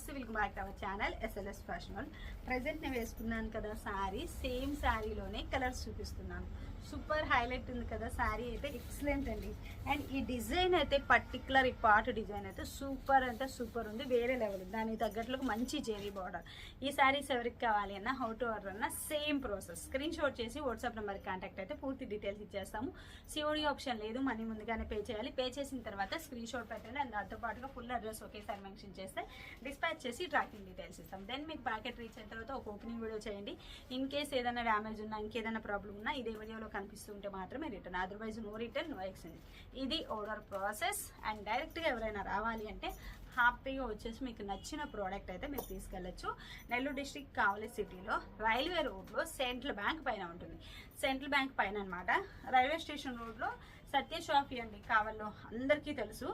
నమస్తే welcome back to our channel SLS fashion present నేను వేసుకున్నాను కదా శారీ సేమ్ శారీలోనే కలర్స్ చూపిస్తున్నాను. సూపర్ హైలైట్ ఉంది కదా శారీ అయితే ఎక్సలెంట్ అండి. అండ్ ఈ డిజైన్ అయితే పర్టికులర్ ఈ పార్ట్ డిజైన్ అయితే సూపర్ అంటే సూపర్ ఉంది వేరే లెవెల్ దానికి తగ్గట్లుగా మంచి జెరీ బార్డర్. ఈ శారీస్ ఎవరికి కావాలి అన్న హౌ టు ఆర్డర్ అన్న సేమ్ ప్రాసెస్ స్క్రీన్ షాట్ చేసి వాట్సాప్ నెంబర్కి కాంటాక్ట్ అయితే పూర్తి డీటెయిల్స్ ఇచ్చేస్తాము. సిఓడి ఆప్షన్ లేదు మనీ ముందుగానే పే చేయాలి. పే చేసిన తర్వాత స్క్రీన్ షాట్ పెట్టండి. అండ్ దాంతో పాటుగా ఫుల్ అడ్రస్ ఒకేసారి మెన్షన్ చేస్తే డిస్పాచ్ చేసి ట్రాకింగ్ డీటెయిల్స్ ఇస్తాం దెన్ మీకు ప్యాకెట్ రీచ్ అయిన తర్వాత ఒక ఓపెనింగ్ వీడియో చేయండి. ఇన్ కేస్ ఏదైనా డ్యామేజ్ ఉన్నా ఇంకేదైనా ప్రాబ్లం ఉన్నా ఇదే వీడియోలో కనిపిస్తుంటే మాత్రమే return. Otherwise no return no exchange ఇది ఆర్డర్ ప్రాసెస్ అండ్ డైరెక్ట్గా ఎవరైనా రావాలి అంటే హ్యాపీగా వచ్చేసి మీకు నచ్చిన ప్రోడక్ట్ అయితే మీరు తీసుకెళ్ళచ్చు. నెల్లూరు డిస్టిక్ కావలి సిటీలో రైల్వే రోడ్లో సెంట్రల్ బ్యాంక్ పైన ఉంటుంది. సెంట్రల్ బ్యాంక్ పైన అనమాట రైల్వే స్టేషన్ రోడ్లో సత్య షాఫీ అండి కావాలో అందరికీ తెలుసు.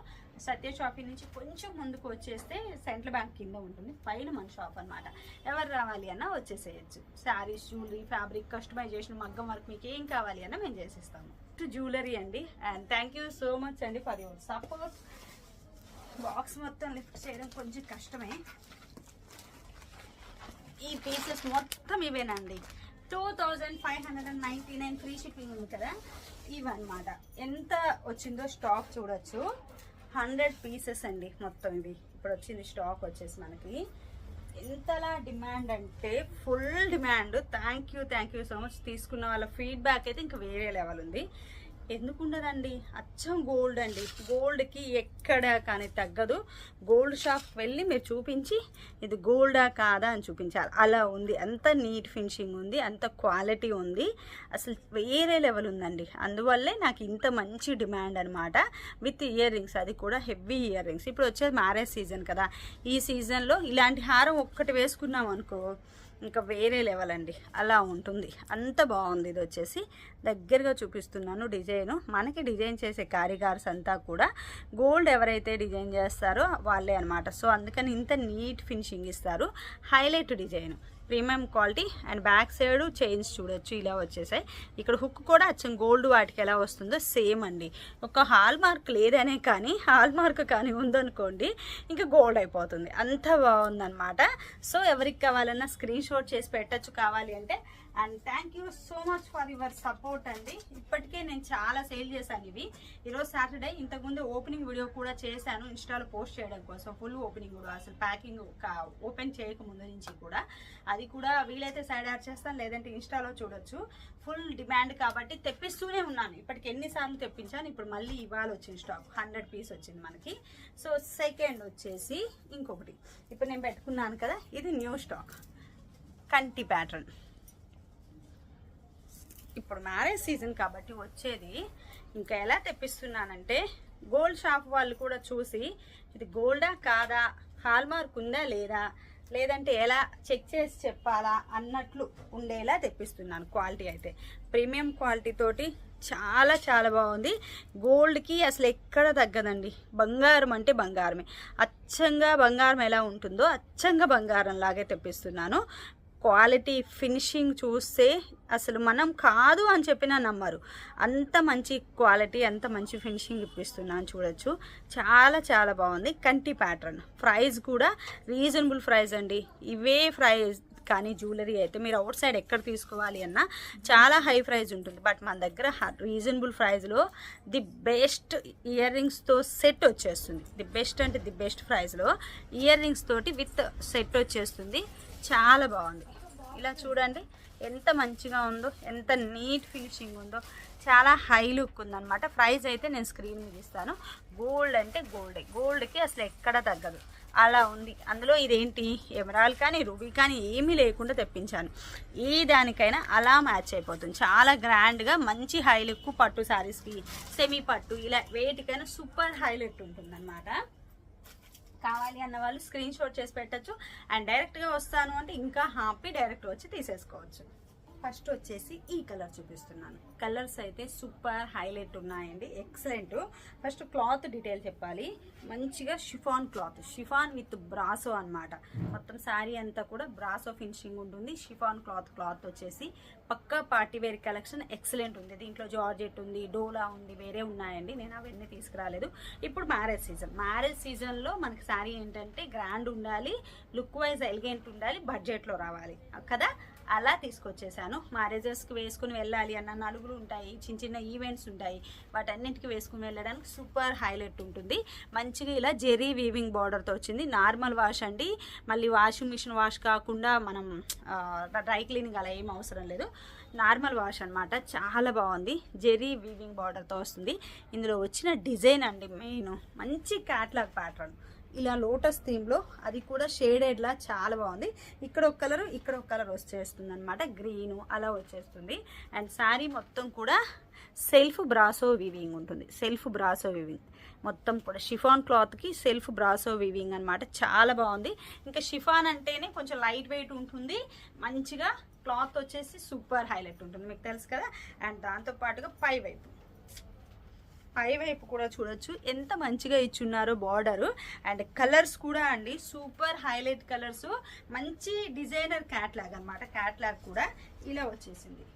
సత్య షాఫీ నుంచి కొంచెం ముందుకు వచ్చేస్తే సెంట్రల్ బ్యాంక్ కింద ఉంటుంది. పైన మన షాప్ అన్నమాట. ఎవరు రావాలి అన్నా వచ్చేసేయచ్చు. శారీస్ జ్యువెలరీ ఫ్యాబ్రిక్ కస్టమైజేషన్ మగ్గం వర్క్ మీకు ఏం కావాలి అన్నా మేము చేసేస్తాము. జ్యువెలరీ అండి. And thank you so much అండి ఫర్ యువర్ సపోర్ట్ బాక్స్ మొత్తం లిఫ్ట్ చేయడం కొంచెం కష్టమే. ఈ పీసెస్ మొత్తం ఇవేనండి. Two thousand five hundred and ninety nine free shipping ఉంది కదా. ఇవన్నమాట ఎంత వచ్చిందో స్టాక్ చూడొచ్చు. హండ్రెడ్ పీసెస్ అండి మొత్తం ఇవి. ఇప్పుడు వచ్చింది స్టాక్ వచ్చేసి మనకి. ఎంతలా డిమాండ్ అంటే full demand. Thank you thank you so much. తీసుకున్న వాళ్ళ ఫీడ్బ్యాక్ అయితే ఇంకా వేరే లెవెల్ ఉంది. ఎందుకు ఉండదండి అచ్చం గోల్డ్ అండి. గోల్డ్కి ఎక్కడ కానీ తగ్గదు. గోల్డ్ షాప్ వెళ్ళి మీరు చూపించి ఇది గోల్డా కాదా అని చూపించాలి. అలా ఉంది. అంత నీట్ ఫినిషింగ్ ఉంది. అంత క్వాలిటీ ఉంది. అసలు వేరే లెవెల్ ఉందండి. అందువల్లే నాకు ఇంత మంచి డిమాండ్ అనమాట విత్ ఇయర్ రింగ్స్ అది కూడా హెవీ ఇయర్ రింగ్స్ ఇప్పుడు వచ్చేది మ్యారేజ్ సీజన్ కదా. ఈ సీజన్లో ఇలాంటి హారం ఒక్కటి వేసుకున్నాం అనుకో ఇంకా వేరే లెవెల్ అండి. అలా ఉంటుంది. అంత బాగుంది ఇది వచ్చేసి. దగ్గరగా చూపిస్తున్నాను డిజైన్. మనకి డిజైన్ చేసే కారిగార్స్ అంతా కూడా గోల్డ్ ఎవరైతే డిజైన్ చేస్తారో వాళ్ళే అనమాట సో అందుకని ఇంత నీట్ ఫినిషింగ్ ఇస్తారు. Highlight design. Premium quality and back side chains చూడొచ్చు ఇలా వచ్చేసాయి. ఇక్కడ హుక్ కూడా అచ్చం గోల్డ్ వాటికి ఎలా వస్తుందో సేమ్ అండి. ఒక హాల్ మార్క్ లేదనే కానీ హాల్ మార్క్ కానీ ఉందనుకోండి ఇంకా గోల్డ్ అయిపోతుంది. అంత బాగుందన్నమాట. సో ఎవరికి కావాలన్నా స్క్రీన్ షాట్ చేసి పెట్టచ్చు కావాలి అంటే and thank you so much for your support అండి. ఇప్పటికే నేను చాలా సేల్ చేశాను ఇవి. ఈరోజు సాటర్డే ఇంతకుముందు ఓపెనింగ్ వీడియో కూడా చేశాను. ఇన్స్టాలో పోస్ట్ చేయడం కోసం ఫుల్ ఓపెనింగ్ కూడా అసలు ప్యాకింగ్ ఓపెన్ చేయక ముందు నుంచి కూడా. అది కూడా వీలైతే సైడ్ యాడ్ చేస్తాను లేదంటే ఇన్స్టాలో చూడొచ్చు. ఫుల్ డిమాండ్ కాబట్టి తెప్పిస్తూనే ఉన్నాను. ఇప్పటికి ఎన్నిసార్లు తెప్పించాను ఇప్పుడు మళ్ళీ ఇవాళ వచ్చింది స్టాక్ హండ్రెడ్ పీస్ వచ్చింది మనకి. సో సెకండ్ వచ్చేసి ఇంకొకటి. ఇప్పుడు నేను పెట్టుకున్నాను కదా ఇది న్యూ స్టాక్ కంటి ప్యాటర్న్ ఇప్పుడు మ్యారేజ్ సీజన్ కాబట్టి వచ్చేది. ఇంకా ఎలా తెప్పిస్తున్నానంటే గోల్డ్ షాప్ వాళ్ళు కూడా చూసి ఇది గోల్డా కాదా? హాల్మార్క్ ఉందా లేదా? లేదంటే ఎలా చెక్ చేసి చెప్పాలా? అన్నట్లు ఉండేలా తెప్పిస్తున్నాను క్వాలిటీ అయితే. ప్రీమియం క్వాలిటీ తోటి చాలా చాలా బాగుంది. గోల్డ్కి అసలు ఎక్కడ తగ్గదండి. బంగారం అంటే బంగారమే. అచ్చంగా బంగారం ఎలా ఉంటుందో అచ్చంగా బంగారం లాగే తెప్పిస్తున్నాను. క్వాలిటీ ఫినిషింగ్ చూస్తే అసలు మనం కాదు అని చెప్పిన నమ్మరు. అంత మంచి క్వాలిటీ అంత మంచి ఫినిషింగ్ ఇప్పిస్తున్నాను చూడొచ్చు. చాలా చాలా బాగుంది. కంటి ప్యాటర్న్. ప్రైస్ కూడా రీజనబుల్ ప్రైస్ అండి. ఇవే ప్రైస్ కానీ జ్యువెలరీ అయితే మీరు అవుట్ సైడ్ ఎక్కడ తీసుకోవాలి అన్నా చాలా హై ప్రైజ్ ఉంటుంది. బట్ మన దగ్గర రీజనబుల్ ప్రైజ్లో ది బెస్ట్ ఇయర్ రింగ్స్తో సెట్ వచ్చేస్తుంది. ది బెస్ట్ అంటే ది బెస్ట్ ప్రైజ్లో ఇయర్ రింగ్స్ తోటి విత్ సెట్ వచ్చేస్తుంది. చాలా బాగుంది. ఇలా చూడండి ఎంత మంచిగా ఉందో ఎంత నీట్ ఫినిషింగ్ ఉందో చాలా హై లుక్ ఉందన్నమాట. ప్రైస్ అయితే నేను స్క్రీన్ మీద ఇస్తాను. గోల్డ్ అంటే గోల్డే గోల్డ్కి అసలు ఎక్కడ తగ్గదు. అలా ఉంది. అందులో ఇదేంటి? ఎమరాల్ కానీ రూబీ కానీ ఏమీ లేకుండా తెప్పించాను. ఏ దానికైనా అలా మ్యాచ్ అయిపోతుంది. చాలా గ్రాండ్గా మంచి హై లుక్ పట్టు శారీస్కి సెమీ పట్టు ఇలా వేటికైనా సూపర్ హైలెట్ ఉంటుందన్నమాట. కావాలి అన్న వాళ్ళు స్క్రీన్ షాట్ చేసి పెట్టచ్చు. అండ్ డైరెక్ట్గా వస్తాను అంటే ఇంకా హ్యాపీ డైరెక్ట్ వచ్చి తీసేసుకోవచ్చు. ఫస్ట్ వచ్చేసి ఈ కలర్ చూపిస్తున్నాను. కలర్స్ అయితే సూపర్ హైలైట్ ఉన్నాయండి. ఎక్సలెంట్ ఫస్ట్ క్లాత్ డీటెయిల్ చెప్పాలి. మంచిగా chiffon cloth. Chiffon with brasso అన్నమాట. మొత్తం శారీ అంతా కూడా బ్రాసో ఫినిషింగ్ ఉంటుంది. షిఫాన్ క్లాత్ క్లాత్ వచ్చేసి పక్కా పార్టీ వేర్ కలెక్షన్ ఎక్సలెంట్ ఉంది. దీంట్లో జార్జెట్ ఉంది డోలా ఉంది వేరే ఉన్నాయండి. నేను అవన్నీ తీసుకురాలేదు. ఇప్పుడు మ్యారేజ్ సీజన్. మ్యారేజ్ సీజన్లో మనకి శారీ ఏంటంటే గ్రాండ్ ఉండాలి లుక్ వైజ్ ఎలిగెంట్ ఉండాలి బడ్జెట్లో రావాలి. కదా? అలా తీసుకొచ్చేసాను. మ్యారేజెస్కి వేసుకుని వెళ్ళాలి అన్న నలుగురు ఉంటాయి. చిన్న చిన్న ఈవెంట్స్ ఉంటాయి. వాటన్నింటికి వేసుకుని వెళ్ళడానికి సూపర్ హైలైట్ ఉంటుంది. మంచిగా ఇలా జెరీ వీవింగ్ బార్డర్తో వచ్చింది. నార్మల్ వాష్ అండి. మళ్ళీ వాషింగ్ మిషన్ వాష్ కాకుండా మనం డ్రై క్లీనింగ్ అలా ఏం అవసరం లేదు. నార్మల్ వాష్ అన్నమాట. చాలా బాగుంది. జెరీ వీవింగ్ బార్డర్తో వస్తుంది. ఇందులో వచ్చిన డిజైన్ అండి మెయిన్ మంచి క్యాట్లాగ్ ప్యాటర్న్ ఇలా లోటస్ థీమ్లో అది కూడా షేడెడ్లా చాలా బాగుంది. ఇక్కడ ఒక కలర్ ఇక్కడ ఒక కలర్ వచ్చేస్తుంది అనమాట గ్రీను అలా వచ్చేస్తుంది. అండ్ శారీ మొత్తం కూడా సెల్ఫ్ బ్రాసో వీవింగ్ ఉంటుంది. Self brasso weaving. మొత్తం కూడా షిఫాన్ క్లాత్కి సెల్ఫ్ బ్రాసో వీవింగ్ అనమాట చాలా బాగుంది. ఇంకా షిఫాన్ అంటేనే కొంచెం లైట్ వెయిట్ ఉంటుంది. మంచిగా క్లాత్ వచ్చేసి సూపర్ హైలైట్ ఉంటుంది. మీకు తెలుసు కదా? అండ్ దాంతో పాటుగా పై వైపు. పై వైపు కూడా చూడొచ్చు. ఎంత మంచిగా ఇచ్చున్నారో బార్డర్ అండ్ కలర్స్ కూడా అండి. సూపర్ హైలైట్ కలర్స్ మంచి డిజైనర్ క్యాట్లాగ్ అన్నమాట. క్యాట్లాగ్ కూడా. ఇలా వచ్చేసింది.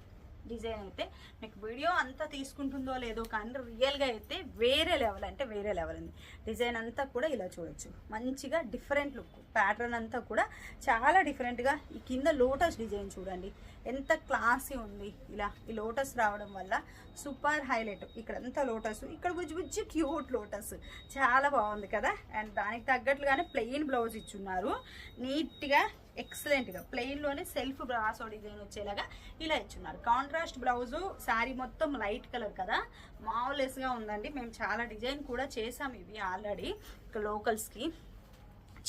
డిజైన్ అయితే మీకు వీడియో అంతా తీసుకుంటుందో లేదో కానీ రియల్గా అయితే వేరే లెవెల్ అంటే వేరే లెవెల్ ఉంది. డిజైన్ అంతా కూడా ఇలా చూడొచ్చు. మంచిగా డిఫరెంట్ లుక్ ప్యాటర్న్ అంతా కూడా చాలా డిఫరెంట్గా ఈ కింద లోటస్ డిజైన్ చూడండి. ఎంత క్లాసీ ఉంది. ఇలా ఈ లోటస్ రావడం వల్ల సూపర్ హైలైట్. ఇక్కడ అంతా లోటస్ ఇక్కడ బుజ్జి బుజ్జి క్యూట్ లోటస్. చాలా బాగుంది కదా? అండ్ దానికి తగ్గట్లుగానే ప్లెయిన్ బ్లౌజ్ ఇచ్చున్నారు. నీట్గా ఎక్సలెంట్గా ప్లెయిన్లోనే సెల్ఫ్ బ్రాసో డిజైన్ వచ్చేలాగా ఇలా ఇచ్చున్నారు. కాంట్రాస్ట్ బ్లౌజు శారీ మొత్తం లైట్ కలర్ కదా? మావులెస్గా ఉందండి. మేము చాలా డిజైన్ కూడా చేసాం ఇవి ఆల్రెడీ ఇక లోకల్స్కి.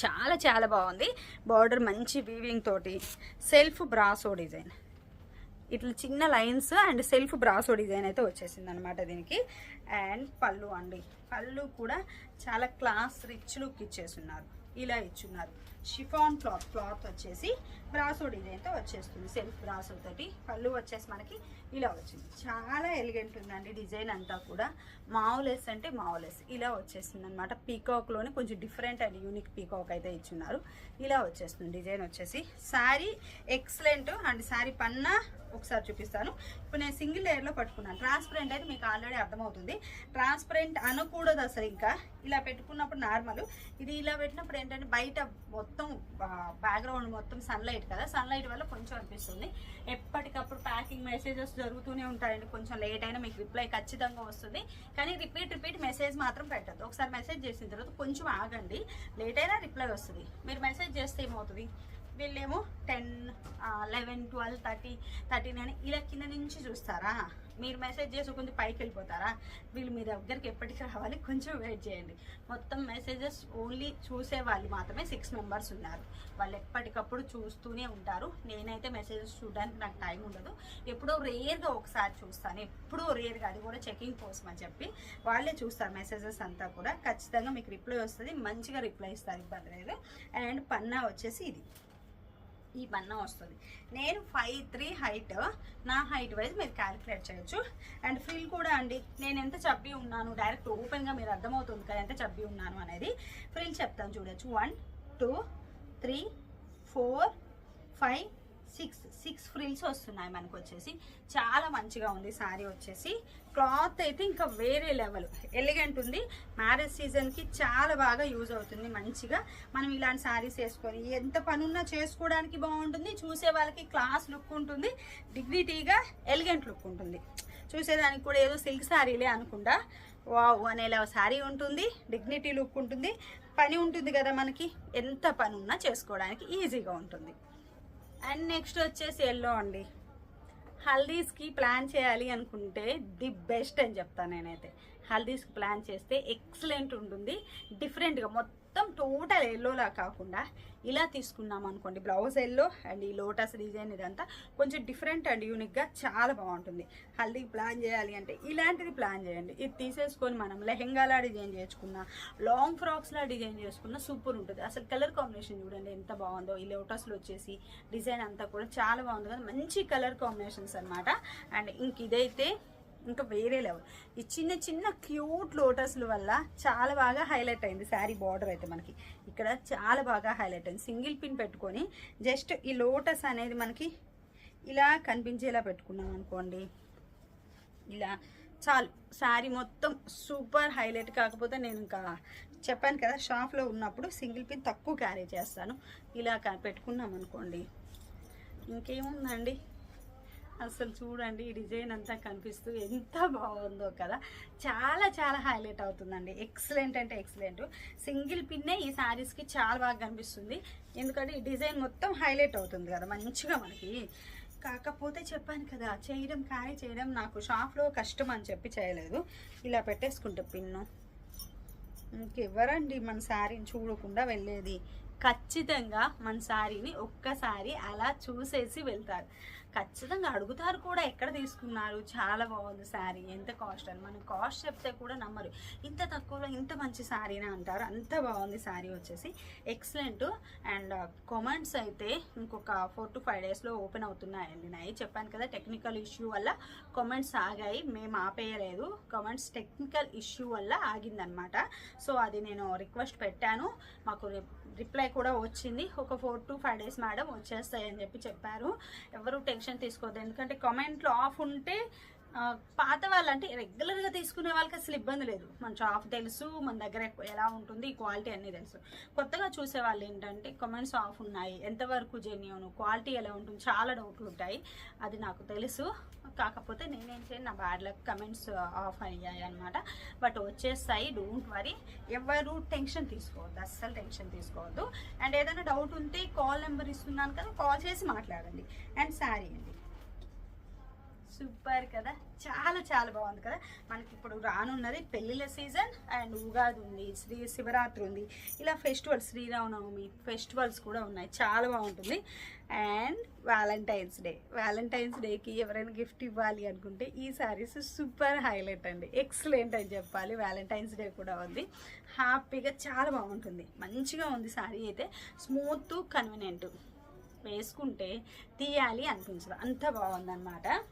చాలా చాలా బాగుంది. బార్డర్ మంచి వీవింగ్ తోటి సెల్ఫ్ బ్రాసో డిజైన్. ఇట్లా చిన్న lines and self brasso design అయితే వచ్చేసింది అనమాట దీనికి. అండ్ పళ్ళు అండి. పళ్ళు కూడా చాలా క్లాస్ రిచ్ లుక్ ఇచ్చేస్తున్నారు ఇలా ఇచ్చున్నారు. షిఫాన్ క్లాత్ క్లాత్ వచ్చేసి బ్రాసో డిజైన్తో వచ్చేస్తుంది. సెల్ఫ్ బ్రాసో తోటి పళ్ళు వచ్చేసి మనకి ఇలా వచ్చింది. చాలా ఎలిగెంట్ ఉందండి డిజైన్ అంతా కూడా. మావులెస్ అంటే మావులెస్. ఇలా వచ్చేస్తుంది అనమాట పీకాక్లోనే కొంచెం డిఫరెంట్ అండ్ యూనిక్ పీకాక్ అయితే ఇచ్చున్నారు. ఇలా వచ్చేస్తుంది. డిజైన్ వచ్చేసి శారీ ఎక్సలెంట్ అండ్ శారీ పన్నా ఒకసారి చూపిస్తాను. ఇప్పుడు నేను సింగిల్ లేయర్లో పట్టుకున్నాను. ట్రాన్స్పరెంట్ అయితే మీకు ఆల్రెడీ అర్థమవుతుంది. ట్రాన్స్పరెంట్ అనకూడదు అసలు ఇంకా. ఇలా పెట్టుకున్నప్పుడు నార్మల్. ఇది ఇలా పెట్టినప్పుడు ఏంటంటే బయట మొత్తం బ్యాక్గ్రౌండ్ మొత్తం సన్లైట్ కదా. సన్లైట్ వల్ల కొంచెం అనిపిస్తుంది. ఎప్పటికప్పుడు ప్యాకింగ్ మెసేజెస్ జరుగుతూనే ఉంటాయండి. కొంచెం లేట్ అయినా మీకు రిప్లై ఖచ్చితంగా వస్తుంది. కానీ రిపీట్ రిపీట్ మెసేజ్ మాత్రం పెట్టద్దు. ఒకసారి మెసేజ్ చేసిన తర్వాత కొంచెం ఆగండి. లేట్ అయినా రిప్లై వస్తుంది. మీరు మెసేజ్ చేస్తే ఏమవుతుంది? వీళ్ళేమో ten eleven twelve thirty thirty nine ఇలా కింద నుంచి చూస్తారా? మీరు మెసేజ్ చేసి కొంచెం పైకి వెళ్ళిపోతారా? వీళ్ళు మీ దగ్గరికి ఎప్పటికి రావాలి. కొంచెం వెయిట్ చేయండి. మొత్తం మెసేజెస్ ఓన్లీ చూసే వాళ్ళు మాత్రమే సిక్స్ మెంబర్స్ ఉన్నారు. వాళ్ళు ఎప్పటికప్పుడు చూస్తూనే ఉంటారు. నేనైతే మెసేజెస్ చూడడానికి నాకు టైం ఉండదు. ఎప్పుడో రేర్గా ఒకసారి చూస్తాను. ఎప్పుడో రేర్గా అది కూడా చెకింగ్ కోసం అని చెప్పి వాళ్ళే చూస్తారు మెసేజెస్ అంతా కూడా. ఖచ్చితంగా మీకు రిప్లై వస్తుంది. మంచిగా రిప్లై ఇస్తారు ఇబ్బంది లేదు. అండ్ పన్నా వచ్చేసి ఇది. ఈ పన్నా వస్తుంది. నేను ఫైవ్ త్రీ హైట్ నా హైట్ వైజ్ మీరు క్యాలిక్యులేట్ చేయొచ్చు. అండ్ ఫీల్ కూడా అండి నేను ఎంత చబ్బి ఉన్నాను? డైరెక్ట్ ఓపెన్గా మీరు అర్థమవుతుంది కదా ఎంత చబ్బి ఉన్నాను అనేది. ఫ్రిల్ చెప్తాను చూడొచ్చు. One two three four five six six frills వస్తున్నాయి మనకు వచ్చేసి చాలా మంచిగా ఉంది శారీ వచ్చేసి. క్లాత్ అయితే ఇంకా వేరే లెవెల్. ఎలిగెంట్ ఉంది. మ్యారేజ్ సీజన్కి చాలా బాగా యూజ్ అవుతుంది మంచిగా. మనం ఇలాంటి శారీస్ వేసుకొని ఎంత పనున్నా చేసుకోవడానికి బాగుంటుంది. చూసే వాళ్ళకి క్లాస్ లుక్ ఉంటుంది. డిగ్నిటీగా ఎలిగెంట్ లుక్ ఉంటుంది. చూసేదానికి కూడా ఏదో సిల్క్ శారీలే అనుకుండా. వావ్ అనేలా శారీ ఉంటుంది. డిగ్నిటీ లుక్ ఉంటుంది. పని ఉంటుంది కదా మనకి. ఎంత పని ఉన్నా చేసుకోవడానికి ఈజీగా ఉంటుంది. అండ్ నెక్స్ట్ వచ్చేసి ఎల్లో అండి. హల్దీస్కి ప్లాన్ చేయాలి అనుకుంటే ది బెస్ట్ అని చెప్తాను నేనైతే. హల్దీస్కి ప్లాన్ చేస్తే ఎక్సలెంట్ ఉంటుంది. డిఫరెంట్గా మొత్తం మొత్తం టోటల్ ఎల్లోలా కాకుండా ఇలా తీసుకున్నాం అనుకోండి. బ్లౌజ్ ఎల్లో అండ్ ఈ లోటస్ డిజైన్ ఇదంతా కొంచెం డిఫరెంట్ అండ్ యూనిక్గా చాలా బాగుంటుంది. హల్దీ ప్లాన్ చేయాలి అంటే ఇలాంటిది ప్లాన్ చేయండి. ఇది తీసేసుకొని మనం లెహెంగాలా డిజైన్ చేసుకున్నా లాంగ్ ఫ్రాక్స్లా డిజైన్ చేసుకున్నా సూపర్ ఉంటుంది. అసలు కలర్ కాంబినేషన్ చూడండి ఎంత బాగుందో. ఈ లోటస్లో వచ్చేసి డిజైన్ అంతా కూడా చాలా బాగుంది కదా. మంచి కలర్ కాంబినేషన్స్ అనమాట అండ్ ఇంక ఇదైతే ఇంకా వేరే లెవెల్ ఈ చిన్న చిన్న క్యూట్ లోటస్ల వల్ల చాలా బాగా హైలైట్ అయింది. శారీ బార్డర్ అయితే మనకి. ఇక్కడ చాలా బాగా హైలైట్ అయింది. సింగిల్ పిన్ పెట్టుకొని జస్ట్ ఈ లోటస్ అనేది మనకి ఇలా కనిపించేలా పెట్టుకున్నాం అనుకోండి. ఇలా చాలు. శారీ మొత్తం సూపర్ హైలైట్ కాకపోతే నేను ఇంకా చెప్పాను కదా షాప్లో ఉన్నప్పుడు సింగిల్ పిన్ తక్కువ క్యారీ చేస్తాను. ఇలా పెట్టుకున్నాం అనుకోండి. ఇంకేముందండి? అసలు చూడండి ఈ డిజైన్ అంతా కనిపిస్తూ ఎంత బాగుందో కదా. చాలా చాలా హైలైట్ అవుతుందండి. ఎక్సలెంట్ అంటే ఎక్సలెంట్ సింగిల్ పిన్నే ఈ శారీస్కి చాలా బాగా కనిపిస్తుంది. ఎందుకంటే ఈ డిజైన్ మొత్తం హైలైట్ అవుతుంది కదా మంచిగా మనకి. కాకపోతే చెప్పాను కదా చేయడం క్యారీ చేయడం నాకు షాప్లో కష్టం అని చెప్పి చేయలేదు. ఇలా పెట్టేసుకుంటే పిన్ను. ఇంకెవరండి మన శారీని చూడకుండా వెళ్ళేది. ఖచ్చితంగా మన శారీని ఒక్కసారి అలా చూసేసి వెళ్తారు. ఖచ్చితంగా అడుగుతారు కూడా ఎక్కడ తీసుకున్నారు? చాలా బాగుంది శారీ. ఎంత కాస్ట్ అని. మనం కాస్ట్ చెప్తే కూడా నమ్మరు. ఇంత తక్కువలో ఇంత మంచి శారీనే అంటారు. అంత బాగుంది శారీ వచ్చేసి. ఎక్సలెంట్ అండ్ uh, కామెంట్స్ అయితే ఇంకొక ఫోర్ టు ఫైవ్ డేస్లో ఓపెన్ అవుతున్నాయండి. నాయి చెప్పాను కదా టెక్నికల్ ఇష్యూ వల్ల కామెంట్స్ ఆగాయి. మేము ఆపేయలేదు. కామెంట్స్ టెక్నికల్ ఇష్యూ వల్ల ఆగిందనమాట సో అది నేను రిక్వెస్ట్ పెట్టాను. మాకు రిప్లై కూడా వచ్చింది. ఒక four to five days madam వచ్చేస్తాయి అని చెప్పి చెప్పారు. ఎవరు టెన్షన్ తీసుకోవద్దు. ఎందుకంటే కామెంట్లో ఆఫ్ ఉంటే పాత వాళ్ళంటే రెగ్యులర్గా తీసుకునే వాళ్ళకి అసలు ఇబ్బంది లేదు. మన షాప్ తెలుసు మన దగ్గర ఎక్కువ ఎలా ఉంటుంది క్వాలిటీ అన్నీ తెలుసు. కొత్తగా చూసే వాళ్ళు ఏంటంటే కమెంట్స్ ఆఫ్ ఉన్నాయి. ఎంతవరకు జెన్యూన్ క్వాలిటీ ఎలా ఉంటుంది చాలా డౌట్లు ఉంటాయి. అది నాకు తెలుసు. కాకపోతే నేనేం చేయను నా బ్యాడ్ లక్ కమెంట్స్ ఆఫ్ అయ్యాయి అనమాట బట్ వచ్చేస్తాయి డోంట్ వరీ ఎవరు టెన్షన్ తీసుకోవద్దు అస్సలు టెన్షన్ తీసుకోవద్దు. అండ్ ఏదైనా డౌట్ ఉంటే కాల్ నెంబర్ ఇస్తున్నాను కదా కాల్ చేసి మాట్లాడండి. అండ్ శారీ అండి. సూపర్ కదా? చాలా చాలా బాగుంది కదా? మనకి ఇప్పుడు రానున్నది పెళ్ళిళ్ళ సీజన్ అండ్ ఉగాది ఉంది శ్రీ శివరాత్రి ఉంది. ఇలా ఫెస్టివల్స్ శ్రీరామనవమి ఫెస్టివల్స్ కూడా ఉన్నాయి. చాలా బాగుంటుంది. And Valentine's day. వ్యాలంటైన్స్ డేకి ఎవరైనా గిఫ్ట్ ఇవ్వాలి అనుకుంటే ఈ శారీస్ సూపర్ హైలైట్ అండి. ఎక్సలెంట్ అని చెప్పాలి. వ్యాలంటైన్స్ డే కూడా ఉంది. హ్యాపీగా చాలా బాగుంటుంది. మంచిగా ఉంది శారీ అయితే. Smooth convenient. వేసుకుంటే తీయాలి అనిపించదు. అంత బాగుందన్నమాట.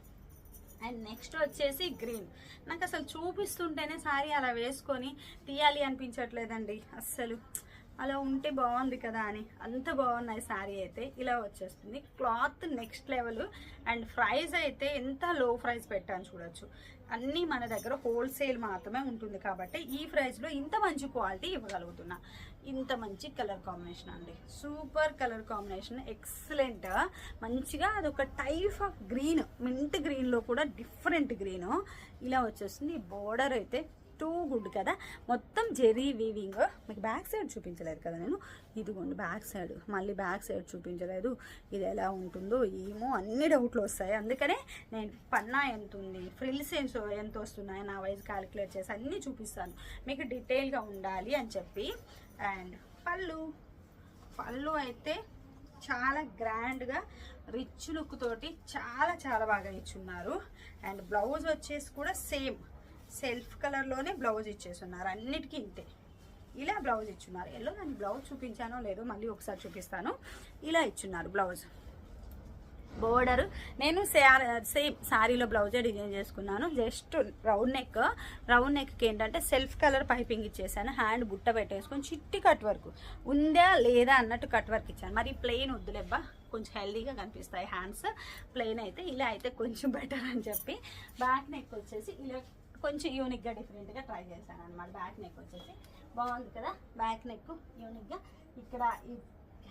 అండ్ నెక్స్ట్ వచ్చేసి గ్రీన్. నాకు అసలు చూపిస్తుంటేనే సారీ అలా వేసుకొని తీయాలి అనిపించట్లేదండి. అస్సలు అలా ఉంటే బాగుంది కదా అని. అంత బాగున్నాయి శారీ అయితే. ఇలా వచ్చేస్తుంది. Cloth next level and price అయితే ఎంత లో ప్రైస్ పెట్టాను చూడొచ్చు. అన్నీ మన దగ్గర హోల్సేల్ మాత్రమే ఉంటుంది కాబట్టి ఈ ప్రైస్లో ఇంత మంచి క్వాలిటీ ఇవ్వగలుగుతున్నా. ఇంత మంచి కలర్ కాంబినేషన్ అండి. సూపర్ కలర్ కాంబినేషన్ ఎక్సలెంట్ మంచిగా అదొక టైప్ ఆఫ్ గ్రీన్ మింట్ గ్రీన్లో కూడా డిఫరెంట్ గ్రీన్ ఇలా వచ్చేస్తుంది బోర్డర్ అయితే టూ గుడ్ కదా? మొత్తం జెరీ వీవింగ్. మీకు బ్యాక్ సైడ్ చూపించలేదు కదా నేను? ఇదిగోండి బ్యాక్ సైడ్. మళ్ళీ బ్యాక్ సైడ్ చూపించలేదు. ఇది ఎలా ఉంటుందో ఏమో అన్ని డౌట్లు వస్తాయి. అందుకనే నేను పన్నా ఎంత ఉంది ఫ్రిల్స్ ఎంత ఎంత వస్తున్నాయి నా వైజ్ క్యాలిక్యులేట్ చేసి అన్నీ చూపిస్తాను. మీకు డీటెయిల్గా ఉండాలి అని చెప్పి. అండ్ పళ్ళు. పళ్ళు అయితే చాలా గ్రాండ్గా రిచ్ లుక్ తోటి చాలా చాలా బాగా ఇచ్చున్నారు. అండ్ బ్లౌజ్ వచ్చేసి కూడా సేమ్. సెల్ఫ్ కలర్లోనే బ్లౌజ్ ఇచ్చేస్తున్నారు. అన్నిటికీ ఇంతే. ఇలా బ్లౌజ్ ఇచ్చున్నారు. ఎల్లో నేను బ్లౌజ్ చూపించానో లేదో మళ్ళీ ఒకసారి చూపిస్తాను. ఇలా ఇచ్చున్నారు బ్లౌజ్. బోర్డర్. నేను సేమ్ శారీలో బ్లౌజే డిజైన్ చేసుకున్నాను. Just round neck. రౌండ్ నెక్కి ఏంటంటే సెల్ఫ్ కలర్ పైపింగ్ ఇచ్చేసాను. హ్యాండ్ బుట్ట పెట్టేసుకొని చిట్టి కట్ వర్క్. ఉందా లేదా అన్నట్టు కట్ వర్క్ ఇచ్చాను. మరి ప్లెయిన్ వద్దులేబ్బా. కొంచెం హెల్దీగా కనిపిస్తాయి హ్యాండ్స్. ప్లెయిన్ అయితే ఇలా అయితే కొంచెం బెటర్ అని చెప్పి. బ్యాక్ నెక్ వచ్చేసి ఇలా కొంచెం యూనిక్గా డిఫరెంట్గా ట్రై చేశాను అనమాట బ్యాక్ నెక్ వచ్చేసి బాగుంది కదా? బ్యాక్ నెక్ యూనిక్గా ఇక్కడ ఈ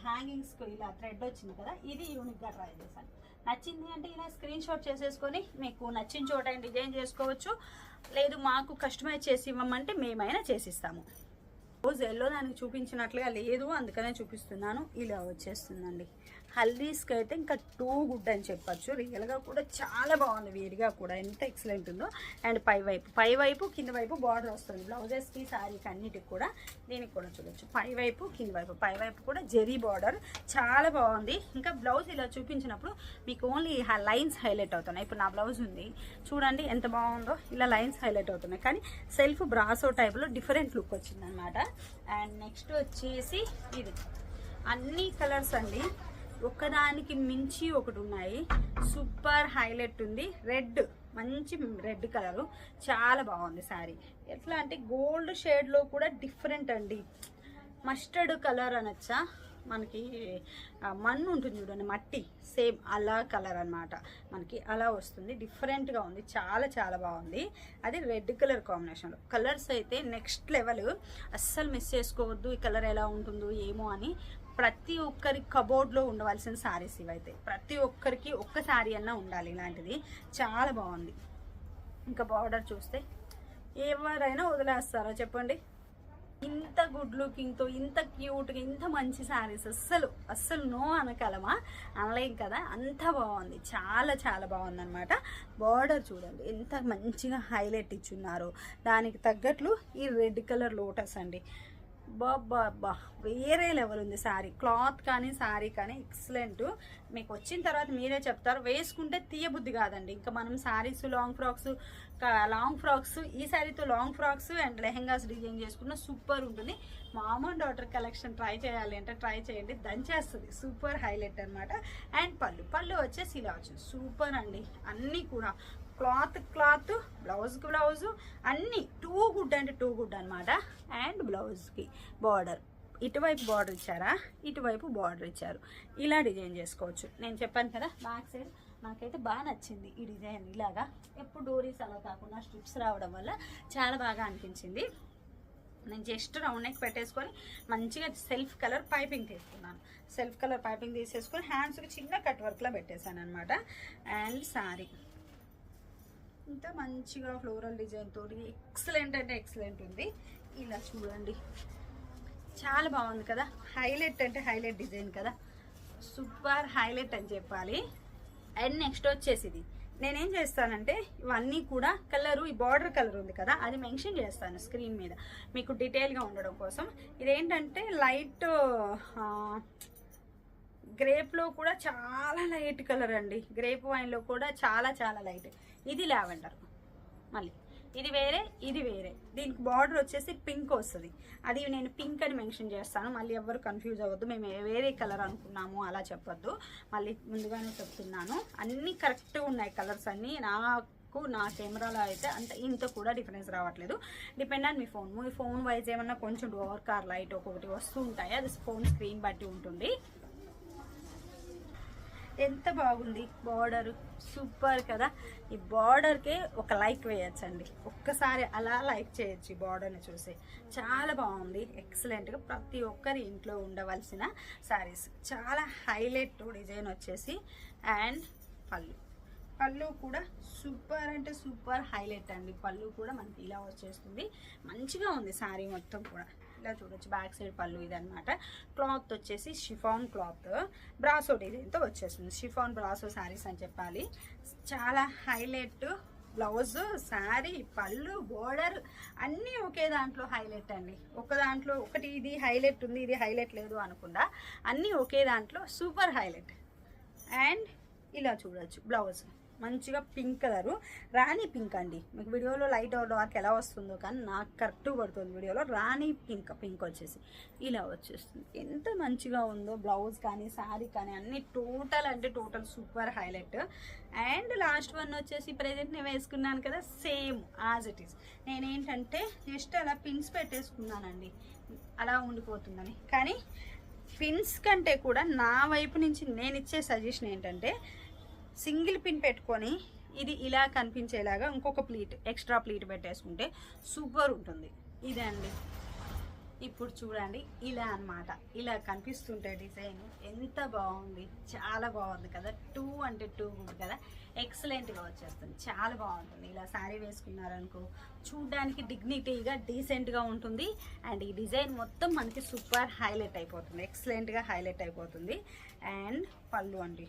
హ్యాంగింగ్స్కు ఇలా థ్రెడ్ వచ్చింది కదా? ఇది యూనిక్గా ట్రై చేశాను. నచ్చింది అంటే ఇలా స్క్రీన్ షాట్ చేసేసుకొని మీకు నచ్చిన చోట డిజైన్ చేసుకోవచ్చు. లేదు మాకు కస్టమైజ్ చేసి ఇవ్వమంటే మేమైనా చేసిస్తాము. రోజు ఎల్లో దానికి చూపించినట్లుగా లేదు అందుకనే చూపిస్తున్నాను. ఇలా వచ్చేస్తుందండి. హల్దీస్కి అయితే ఇంకా టూ గుడ్ అని చెప్పచ్చు. రియల్గా కూడా చాలా బాగుంది. వేడిగా కూడా ఎంత ఎక్సలెంట్ ఉందో. అండ్ పై వైపు పై వైపు కింద వైపు బార్డర్ వస్తుంది. బ్లౌజెస్కి శారీకి అన్నిటికి కూడా దీనికి కూడా చూడొచ్చు. పై వైపు కింద వైపు పై వైపు కూడా జెరీ బార్డర్ చాలా బాగుంది. ఇంకా బ్లౌజ్ ఇలా చూపించినప్పుడు మీకు ఓన్లీ లైన్స్ హైలైట్ అవుతున్నాయి. ఇప్పుడు నా బ్లౌజ్ ఉంది. చూడండి ఎంత బాగుందో. ఇలా లైన్స్ హైలైట్ అవుతున్నాయి. కానీ సెల్ఫ్ బ్రాసో టైప్లో డిఫరెంట్ లుక్ వచ్చిందనమాట అండ్ నెక్స్ట్ వచ్చేసి ఇది. అన్ని కలర్స్ అండి. ఒకదానికి మించి ఒకటి ఉన్నాయి సూపర్ హైలైట్ ఉంది. రెడ్ మంచి రెడ్ కలరు. చాలా బాగుంది శారీ ఎట్లా అంటే గోల్డ్ షేడ్లో కూడా డిఫరెంట్ అండి. మస్టర్డ్ కలర్ అనొచ్చా? మనకి మన్ను ఉంటుంది చూడండి మట్టి. సేమ్ అలా కలర్ అన్నమాట. మనకి అలా వస్తుంది. డిఫరెంట్గా ఉంది. చాలా చాలా బాగుంది. అది రెడ్ కలర్ కాంబినేషన్లో కలర్స్ అయితే నెక్స్ట్ లెవెల్. అస్సలు మిస్ చేసుకోవద్దు. ఈ కలర్ ఎలా ఉంటుందో ఏమో అని ప్రతి ఒక్కరి కబోర్డ్లో ఉండవలసిన శారీస్ ఇవైతే. ప్రతి ఒక్కరికి ఒక్క శారీ అన్నా ఉండాలి ఇలాంటిది. చాలా బాగుంది. ఇంకా బార్డర్ చూస్తే ఎవరైనా వదిలేస్తారో చెప్పండి. ఇంత గుడ్ లుకింగ్తో ఇంత క్యూట్గా ఇంత మంచి శారీస్ అస్సలు అస్సలు నో అనగలమా అనలేం కదా? అంత బాగుంది. చాలా చాలా బాగుంది అనమాట బార్డర్ చూడండి. ఎంత మంచిగా హైలైట్ ఇచ్చున్నారు. దానికి తగ్గట్లు ఈ రెడ్ కలర్ లోటస్ అండి. బాబా వేరే లెవెల్ ఉంది శారీ క్లాత్ కానీ శారీ కానీ ఎక్సలెంట్ మీకు వచ్చిన తర్వాత మీరే చెప్తారు. వేసుకుంటే తీయబుద్ధి కాదండి. ఇంకా మనం saris long frocks long frocks ఈ శారీతో long frocks and lehengas design చేసుకున్న సూపర్ ఉంటుంది. మామూలు డాటర్ కలెక్షన్ ట్రై చేయాలి అంటే ట్రై చేయండి. దంచేస్తుంది సూపర్ హైలైట్ అన్నమాట. అండ్ పళ్ళు. పళ్ళు వచ్చేసి ఇలా వచ్చింది సూపర్ అండి. అన్నీ కూడా. క్లాత్ క్లాత్ బ్లౌజ్కి బ్లౌజ్ అన్నీ టూ గుడ్ అంటే టూ గుడ్ అనమాట అండ్ బ్లౌజ్కి బార్డర్. ఇటువైపు బార్డర్ ఇచ్చారా? ఇటువైపు బార్డర్ ఇచ్చారు. ఇలా డిజైన్ చేసుకోవచ్చు. నేను చెప్పాను కదా బ్యాక్ సైడ్ నాకైతే బాగా నచ్చింది ఈ డిజైన్ ఇలాగా. ఎప్పుడు డోరీస్ అలా కాకుండా స్ట్రిప్స్ రావడం వల్ల చాలా బాగా అనిపించింది. నేను జస్ట్ రౌండ్ నెక్ పెట్టేసుకొని మంచిగా సెల్ఫ్ కలర్ పైపింగ్ తీసుకున్నాను. సెల్ఫ్ కలర్ పైపింగ్ తీసేసుకొని హ్యాండ్స్కి చిన్న కట్ వర్క్లో పెట్టేశాను అనమాట అండ్ సారీ. ఇంత మంచిగా ఫ్లోరల్ డిజైన్ తోటి ఎక్సలెంట్ అంటే ఎక్సలెంట్ ఉంది. ఇలా చూడండి. చాలా బాగుంది కదా? హైలైట్ అంటే హైలైట్ డిజైన్ కదా? సూపర్ హైలైట్ అని చెప్పాలి. అండ్ నెక్స్ట్ వచ్చేసి ఇది నేనేం చేస్తానంటే ఇవన్నీ కూడా కలరు ఈ బార్డర్ కలర్ ఉంది కదా అది మెన్షన్ చేస్తాను స్క్రీన్ మీద. మీకు డీటెయిల్గా ఉండడం కోసం. ఇదేంటంటే లైట్ గ్రేప్లో కూడా చాలా లైట్ కలర్ అండి. గ్రేప్ వైన్లో కూడా చాలా చాలా లైట్ ఇది లావెండర్. మళ్ళీ. ఇది వేరే ఇది వేరే. దీనికి బార్డర్ వచ్చేసి పింక్ వస్తుంది. అది నేను పింక్ అని మెన్షన్ చేస్తాను. మళ్ళీ ఎవరు కన్ఫ్యూజ్ అవ్వద్దు. మేము వేరే కలర్ అనుకున్నాము అలా చెప్పొద్దు. మళ్ళీ ముందుగానే చెప్తున్నాను. అన్నీ కరెక్ట్గా ఉన్నాయి కలర్స్ అన్నీ. నాకు నా కెమెరాలో అయితే అంత ఇంత కూడా డిఫరెన్స్ రావట్లేదు. డిపెండ్ ఆన్ మీ ఫోన్. మీ ఫోన్ వైజ్ ఏమన్నా కొంచెం డోర్ కార్ లైట్ ఒక్కొక్కటి వస్తూ ఉంటాయి. అది ఫోన్ స్క్రీన్ బట్టి ఉంటుంది. ఎంత బాగుంది బార్డర్ సూపర్ కదా. ఈ బార్డర్కే ఒక లైక్ వేయచ్చండి. ఒక్కసారి అలా లైక్ చేయొచ్చు ఈ బార్డర్ని చూసి. చాలా బాగుంది. ఎక్సలెంట్గా ప్రతి ఒక్కరి ఇంట్లో ఉండవలసిన శారీస్ చాలా హైలైట్ డిజైన్ వచ్చేసి అండ్ పళ్ళు. పళ్ళు కూడా సూపర్ అంటే సూపర్ హైలైట్ అండి. పళ్ళు కూడా మనకి ఇలా వచ్చేస్తుంది. మంచిగా ఉంది శారీ మొత్తం కూడా. ఇలా చూడొచ్చు. బ్యాక్ సైడ్ పళ్ళు ఇదనమాట క్లాత్ వచ్చేసి షిఫాన్ క్లాత్ బ్రాసో డిజైన్తో వచ్చేస్తుంది. షిఫాన్ బ్రాసో శారీస్ అని చెప్పాలి. చాలా హైలైట్ బ్లౌజ్ శారీ పళ్ళు బోర్డర్ అన్నీ ఒకే దాంట్లో హైలైట్ అండి. ఒక దాంట్లో ఒకటి ఇది హైలైట్ ఉంది ఇది హైలైట్ లేదు అనుకుండా అన్నీ ఒకే దాంట్లో సూపర్ హైలైట్ అండ్ ఇలా చూడొచ్చు బ్లౌజ్ మంచిగా పింక్ కలరు. రాణి పింక్ అండి. మీకు వీడియోలో లైట్ ఆర్ డార్క్ ఎలా వస్తుందో కానీ నాకు కరెక్ట్గా పడుతుంది వీడియోలో. రాణి పింక్ పింక్ వచ్చేసి ఇలా వచ్చేస్తుంది. ఎంత మంచిగా ఉందో బ్లౌజ్ కానీ శారీ కానీ అన్ని టోటల్ అంటే total super highlight. And last one వచ్చేసి ప్రజెంట్ నేను వేసుకున్నాను కదా సేమ్ యాజ్ ఇట్ ఈస్ నేనేంటంటే జస్ట్ అలా పిన్స్ పెట్టేసుకున్నానండి. అలా ఉండిపోతుందని. కానీ పిన్స్ కంటే కూడా నా వైపు నుంచి నేను ఇచ్చే సజెషన్ ఏంటంటే సింగిల్ పిన్ పెట్టుకొని ఇది ఇలా కనిపించేలాగా ఇంకొక ప్లీట్ ఎక్స్ట్రా ప్లీట్ పెట్టేసుకుంటే సూపర్ ఉంటుంది. ఇదే అండి. ఇప్పుడు చూడండి ఇలా అన్నమాట. ఇలా కనిపిస్తుంటే డిజైన్ ఎంత బాగుంది. చాలా బాగుంది కదా. టూ అంటే టూ గుడ్ కదా. ఎక్సలెంట్గా వచ్చేస్తుంది. చాలా బాగుంటుంది. ఇలా శారీ వేసుకున్నారనుకో చూడడానికి డిగ్నిటీగా డీసెంట్గా ఉంటుంది. అండ్ ఈ డిజైన్ మొత్తం మనకి సూపర్ హైలైట్ అయిపోతుంది. ఎక్సలెంట్గా హైలైట్ అయిపోతుంది. అండ్ పళ్ళు అండి.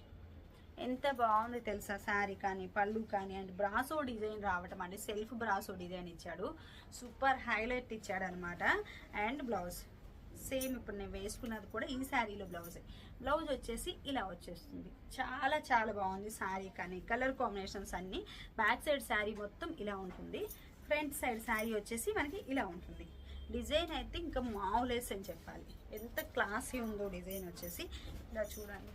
ఎంత బాగుంది తెలుసా శారీ కానీ పళ్ళు కానీ అండ్ బ్రాసో డిజైన్ రావటం అండి. సెల్ఫ్ బ్రాసో డిజైన్ ఇచ్చాడు. సూపర్ హైలైట్ ఇచ్చాడు అనమాట అండ్ బ్లౌజ్. సేమ్ ఇప్పుడు నేను వేసుకున్నది కూడా ఈ శారీలో బ్లౌజే. బ్లౌజ్ వచ్చేసి ఇలా వచ్చేస్తుంది. చాలా చాలా బాగుంది శారీ కానీ కలర్ కాంబినేషన్స్ అన్నీ. బ్యాక్ సైడ్ శారీ మొత్తం ఇలా ఉంటుంది. ఫ్రంట్ సైడ్ శారీ వచ్చేసి మనకి ఇలా ఉంటుంది. డిజైన్ అయితే ఇంకా మావులేస్ అని చెప్పాలి. ఎంత క్లాసీ ఉందో డిజైన్ వచ్చేసి. ఇలా చూడండి.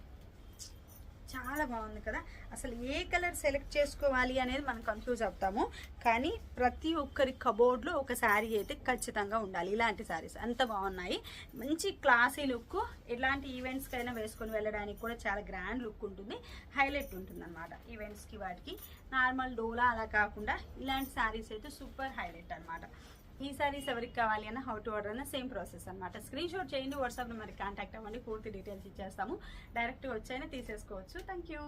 చాలా బాగుంది కదా. అసలు ఏ కలర్ సెలెక్ట్ చేసుకోవాలి అనేది మనం కన్ఫ్యూజ్ అవుతాము. కానీ ప్రతి ఒక్కరి కబోర్డ్లో ఒక శారీ అయితే ఖచ్చితంగా ఉండాలి. ఇలాంటి శారీస్ అంత బాగున్నాయి. మంచి క్లాసీ లుక్ ఎలాంటి ఈవెంట్స్కైనా వేసుకొని వెళ్ళడానికి కూడా చాలా గ్రాండ్ లుక్ ఉంటుంది. హైలైట్ ఉంటుంది అనమాట ఈవెంట్స్కి వాటికి. నార్మల్ డోలా అలా కాకుండా ఇలాంటి శారీస్ అయితే సూపర్ హైలైట్ అనమాట ఈ సారీస్ ఎవరికి కావాలి అన్న హౌ టు ఆర్డర్ అన్న సేమ్ ప్రాసెస్ అనమాట స్క్రీన్ షాట్ చేయండి వాట్సాప్ నెంబర్కి కాంటాక్ట్ అవ్వండి పూర్తి డీటెయిల్స్ ఇచ్చేస్తాము. డైరెక్ట్గా వచ్చైనా తీసేసుకోవచ్చు. Thank you